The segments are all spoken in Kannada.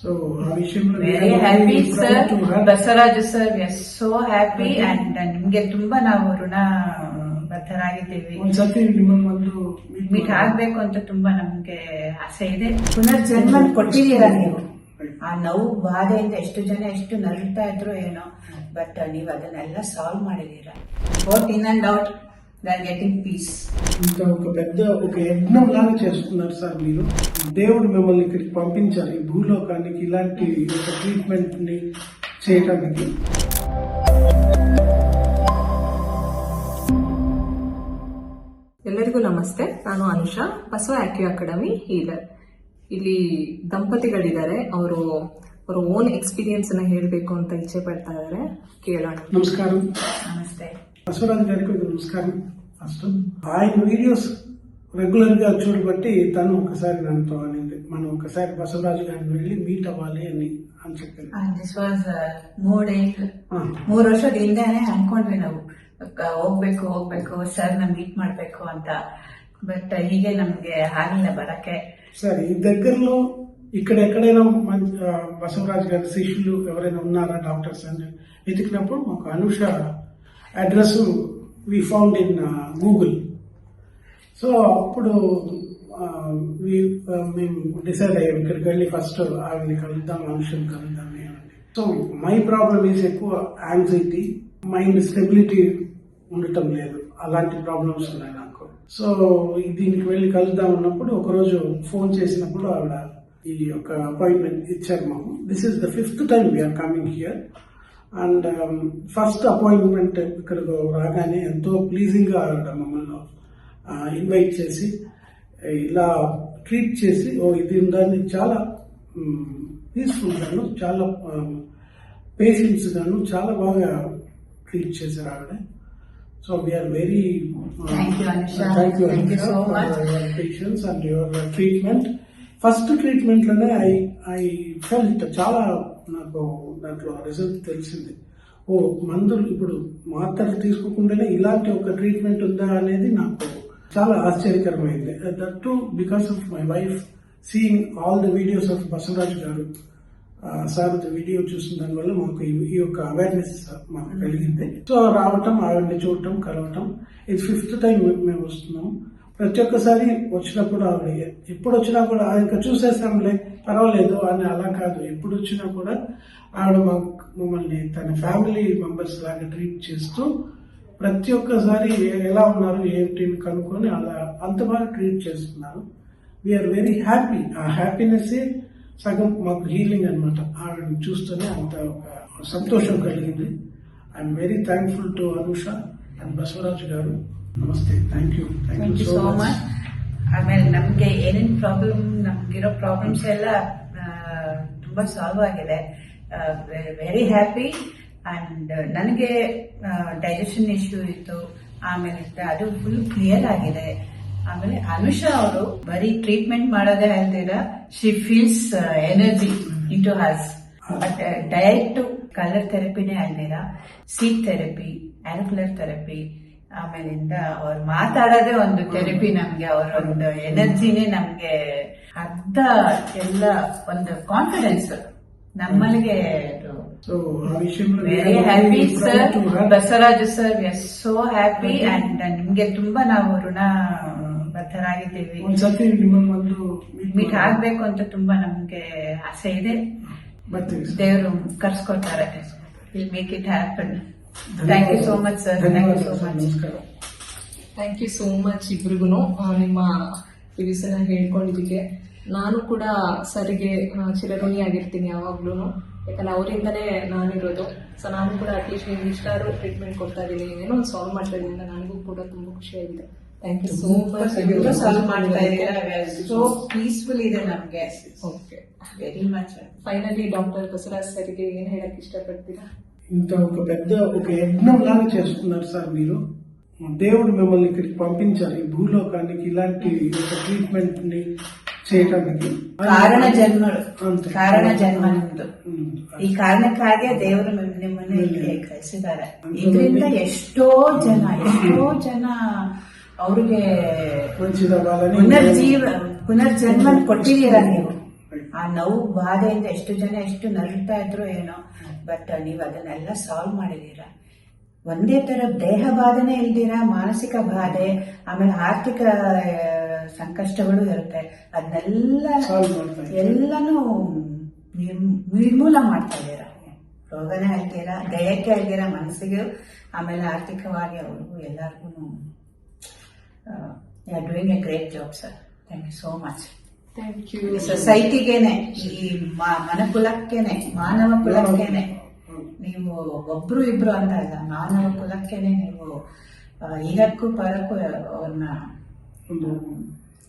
So Harishim, very happy sir, Basaraj sir, we are so happy and ನಿಮ್ಗೆ ತುಂಬಾ ನಾವು ಋಣ ಬದ್ಧರಾಗಿದ್ದೀವಿ. ಒಂದ್ಸತಿ ನಿಮ್ಮನ್ನ ಒಂದು ಮೀಟ್ ಆಗ್ಬೇಕು ಅಂತ ತುಂಬಾ ನಮ್ಗೆ ಆಸೆ ಇದೆ. ಪುನರ್ಜನ್ಮ ಕೊಟ್ಟಿದ್ದೀರಾ ನೀವು? ಆ ನೋವು ಬಾಧೆಯಿಂದ ಎಷ್ಟು ಜನ ಎಷ್ಟು ನರಳ್ತಾ ಇದ್ರು ಏನೋ ಬಟ್ ನೀವು ಅದನ್ನೆಲ್ಲ ಸಾಲ್ವ್ ಮಾಡಿದ್ದೀರಾ. Out in and out they are getting piece ఇంకా ఒక పెద్ద ఒక యజ్ఞం లాగా చేస్తున్నారు సార్ మీరు దేవుడు మిమ్మల్ని ఇక్కడికి పంపించారు ఈ భూలోకానికి ఇలాంటి ఒక ట్రీట్మెంట్ ని చేయడానికి ಎಲ್ಲರಿಗೂ ನಮಸ್ತೆ ನಾನು Anusha Basava acu academy healer ಇಲ್ಲಿ ದಂಪತಿಗಳಿದ್ದಾರೆ ಅವರು ಅವರ ಓನ್ ಎಕ್ಸ್ಪೀರಿಯನ್ಸ್ ನ ಹೇಳಬೇಕು ಅಂತ ಇಚ್ಛೆ ಪಡ್ತಾ ಇದ್ದಾರೆ ಕೇಳೋಣ నమస్కారం ನಮಸ್ತೆ బసవరాజు గారికి ఒక నమస్కారం ఫస్ట్ ఆయన వీడియోస్ రెగ్యులర్ గా చూడబట్టి తను ఒకసారి నాతో అనింది మనం ఒకసారి బసవరాజు గారిని వెళ్ళి మీట్ అవ్వాలి అని అని చెప్పింది ದಿಸ್ ವಾಸ್ ಮೂರ್ ಡೇಸ್ ఆ, ಮೂರ್ ವರ್ಷದ ಹಿಂದೆನೆ ಅನ್ಕೊಂಡ್ವಿ ನಾವು ಅಕ್ಕ ಹೋಗ್ಬೇಕು ಹೋಗ್ಬೇಕು ಸರ್ ನ ಮೀಟ್ ಮಾಡ್ಬೇಕು ಅಂತ ಬಟ್ ಹೀಗೆ ನಮ್ಗೆ ಆಗಿಲ್ಲ ಬರಕ್ಕೆ సరే ఈ దగ్గరలో ఇక్కడ ఎక్కడైనా మన- ఆ, బసవరాజు గారి శిష్యులు ఎవరైనా ఉన్నారా డాక్టర్స్ అని వెతికినప్పుడు మాకు Anusha address we found in Google so అప్పుడు మేము డిసైడ్ అయ్యాం ఇక్కడికి వెళ్ళి ఫస్ట్ ఆవిడని కలుద్దాం మనుషులు కలుద్దాం అని సో మై ప్రాబ్లమ్ ఈజ్ ఎక్కువ యాంగ్జైటీ మైండ్ స్టెబిలిటీ ఉండటం లేదు. అలాంటి ప్రాబ్లమ్స్ ఉన్నాయి నాకు. సో దీనికి వెళ్ళి కలుద్దాం అన్నప్పుడు ఒకరోజు ఫోన్ చేసినప్పుడు ఆవిడ ఈ యొక్క అపాయింట్మెంట్ ఇచ్చారు మాకు. This is the fifth time we are coming here and first appointment ఇక్కడికి రాగానే ఎంతో ప్లీజింగ్గా ఆవిడ మమ్మల్ని ఇన్వైట్ చేసి ఇలా ట్రీట్ చేసి ఓ ఇది ఉందని చాలా గాను చాలా పేషెన్స్ గాను చాలా బాగా ట్రీట్ చేశారు ఆవిడ so we are very. Thank you. Patience and your treatment first ట్రీట్మెంట్లోనే I I felt చాలా నాకు దాంట్లో రిజల్ట్ తెలిసింది. ఓ మందులు ఇప్పుడు మాత్రలు తీసుకోకుండానే ఇలాంటి ఒక ట్రీట్మెంట్ ఉందా అనేది నాకు చాలా ఆశ్చర్యకరమైంది. That too because of my wife seeing all the videos of Basavaraju గారు సార్ వీడియో చూసిన దానివల్ల మాకు ఈ- యొక్క అవేర్నెస్ మాకు కలిగింది. సో రావటం ఆవిడని చూడటం కలవటం ఇది ఫిఫ్త్ టైం మేము వస్తున్నాం. ప్రతి ఒక్కసారి వచ్చినప్పుడు ఆవిడ ఎప్పుడు వచ్చినా కూడా "ఆ, ఇంకా చూసేస్తాంలే పర్వాలేదు అని అలా కాదు. ఎప్పుడు వచ్చినా కూడా ఆవిడ మాకు మమ్మల్ని తన ఫ్యామిలీ మెంబర్స్ లాగా ట్రీట్ చేస్తూ ప్రతి ఒక్కసారి ఎలా ఉన్నారు ఏంటి అని కనుక్కొని అలా అంత బాగా ట్రీట్ చేస్తున్నారు. వీఆర్ వెరీ హ్యాపీ ఆ హ్యాపీనెస్ సగం మాకు హీలింగ్ అనమాట ఆవిడని చూస్తూనే అంత ఒక సంతోషం కలిగింది. I'm very thankful to Anusha and Basavaraju గారు. ನಮಸ್ತೆ thank you thank you so much ಆಮೇಲೆ ನಮಗೆ ಏನೇನು ಪ್ರಾಬ್ಲಮ್ ನಮ್ಗಿರೋ ಪ್ರಾಬ್ಲಮ್ಸ್ ಎಲ್ಲ ತುಂಬಾ ಸಾಲ್ವ್ ಆಗಿದೆ. ವೆರಿ ಹ್ಯಾಪಿ ಅಂಡ್ ನನಗೆ ಡೈಜೆಷನ್ ಇಶ್ಯೂ ಇತ್ತು. ಆಮೇಲೆ ಅದು ಫುಲ್ ಕ್ಲಿಯರ್ ಆಗಿದೆ. ಆಮೇಲೆ ಅನುಷಾ ಅವರು ಬರೀ ಟ್ರೀಟ್ಮೆಂಟ್ ಮಾಡೋದೇ ಅಲ್ದಿರ she feels energy in to has but diet colour ಥೆರಪಿನೇ ಅಲ್ದಿರ ಸೀಟ್ ಥೆರಪಿ ಆ್ಯನುಕುಲರ್ ಥೆರಪಿ ಆಮೇಲಿಂದ ಅವ್ರು ಮಾತಾಡೋದೇ ಒಂದು ಥೆರಪಿ ನಮ್ಗೆ ಅವರ ಒಂದು ಎನರ್ಜಿನೇ ನಮ್ಗೆ ಅರ್ಧ ಎಲ್ಲ ಒಂದು confidence ನಮ್ಮಲ್ಲಿಗೆ very happy sir Basavaraja sir we are so happy and ನಿಮ್ಗೆ ತುಂಬಾ ನಾವು ಋಣ ಬದ್ಧರಾಗಿದ್ದೀವಿ. ಮೀಟ್ ಆಗ್ಬೇಕು ಅಂತ ತುಂಬಾ ನಮ್ಗೆ ಆಸೆ ಇದೆ. ದೇವರು ಕರ್ಸ್ಕೊತಾರೆ make it happen thank you so much sir thank you so much thank you so much ಇಬ್ರಿಗೂ ನಿಮ್ಮ ಪಿರಿಸನ ಹೇಳ್ಕೊಂಡಿದ್ದಕ್ಕೆ ನಾನು ಕೂಡ ಸರಿಗೆ ಚಿರಋಣಿಯಾಗಿರ್ತೀನಿ ಯಾವಾಗ್ಲೂ ಯಾಕಂದ್ರೆ ಅವರಿಂದನೇ ನಾನಿರೋದು. ಸೊ ನಾನು ಕೂಡ ಅಟ್ಲೀಸ್ಟ್ ನಿಮ್ಗೆ ಇಷ್ಟಾರು ಟ್ರೀಟ್ಮೆಂಟ್ ಕೊಡ್ತಾ ಇದ್ದೀನಿ. ಏನೋ ಒಂದು ಸಾಲ್ವ್ ಮಾಡ್ತಾ ಇದ್ದೀನಿ ನನಗೂ ಕೂಡ ತುಂಬಾ ಖುಷಿಯಾಗಿದೆ. Thank you so much solve ಮಾಡ್ತಾ ಇದ್ದೀರಾ? ಸೋ ಪೀಸ್ಫುಲ್ ಇದೆ ನಮಗೆ. Okay very much finally doctor Basavaraj ಸರ್ಗೆ ಏನು ಹೇಳಕ್ ಇಷ್ಟಪಡ್ತೀರಾ? ఇంత ఒక పెద్ద ఒక యజ్ఞం లాగా చేస్తున్నారు సార్ మీరు దేవుడు మిమ్మల్ని ఇక్కడికి పంపించారు ఈ భూలోకానికి ఇలాంటి ఒక ట్రీట్మెంట్ ని చేయడానికి ಕಾರಣ ಜನ್ಮಗಳು ಅಂತೆ. ಕಾರಣ ಜನ್ಮ ನಿಮ್ದು ಹ್ಮ್. ಈ ಕಾರಣಕ್ಕಾಗಿ ದೇವರು ನಿಮ್- ನಿಮ್ಮನ್ನ ಇಲ್ಲಿ ಕಳಿಸಿದ್ದಾರೆ ಇದರಿಂದ ಎಷ್ಟೋ ಜನ ಎಷ್ಟೋ ಜನ ಅವ್ರಿಗೆ మంచిదవ్వాలని ಪುನರ್ಜೀವ ಪುನರ್ಜನ್ಮ ಕೊಟ್ಟಿದ್ದೀರಾ ನೀವು ಆ ನೋವು ಬಾಧೆಯಿಂದ ಎಷ್ಟು ಜನ ಎಷ್ಟು ನರಳ್ತಾ ಇದ್ರು ಏನೋ ಬಟ್ ನೀವು ಅದನ್ನೆಲ್ಲ ಸಾಲ್ವ್ ಮಾಡಿದೀರ ಒಂದೇ ತರ ದೇಹ ಬಾಧೆನೇ ಇಲ್ದಿರ? ಮಾನಸಿಕ ಬಾಧೆ ಆಮೇಲೆ ಆರ್ಥಿಕ ಸಂಕಷ್ಟಗಳು ಇರುತ್ತೆ. ಅದನ್ನೆಲ್ಲ. ಎಲ್ಲನೂ ನಿರ್- ನಿರ್ಮೂಲ ಮಾಡ್ತಾ ಇದ್ದೀರಾ? ರೋಗನೇ ಅಲ್ದಿರ ದೇಹಕ್ಕೆ ಅಲ್ದಿರ ಮನಸ್ಸಿಗೆ ಆಮೇಲೆ ಆರ್ಥಿಕವಾಗಿ ಅವ್ರಿಗೂ ಎಲ್ಲರಿಗೂ doing a great job sir thank you so much you ಸೊಸೈಟಿಗೇನೆ ಈ ಮ- ಮನಕುಲಕ್ಕೇನೆ ಮಾನವ ಕುಲಕ್ಕೇನೆ ನೀವು ಒಬ್ರು ಇಬ್ರು ಅಂತ ಇಲ್ಲ ಮಾನವ ಕುಲಕ್ಕೇನೆ ನೀವು ಇದಕ್ಕೂ ಪರಕ್ಕೂ ಅವ್ರನ್ನ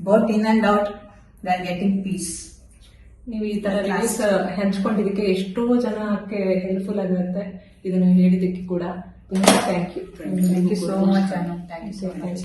both in and out they are getting peace ನೀವು ಈ ತರ ಕ್ಲಾಸ್ ಹಂಚ್ಕೊಂಡಿದ್ದಕ್ಕೆ ಎಷ್ಟೋ ಜನಕ್ಕೆ ಹೆಲ್ಪ್ಫುಲ್ ಆಗಿರುತ್ತೆ ಇದನ್ನು ಹೇಳಿದ್ದಕ್ಕೆ ಕೂಡ ತುಂಬಾ thank you thank you so much Anu thank you so much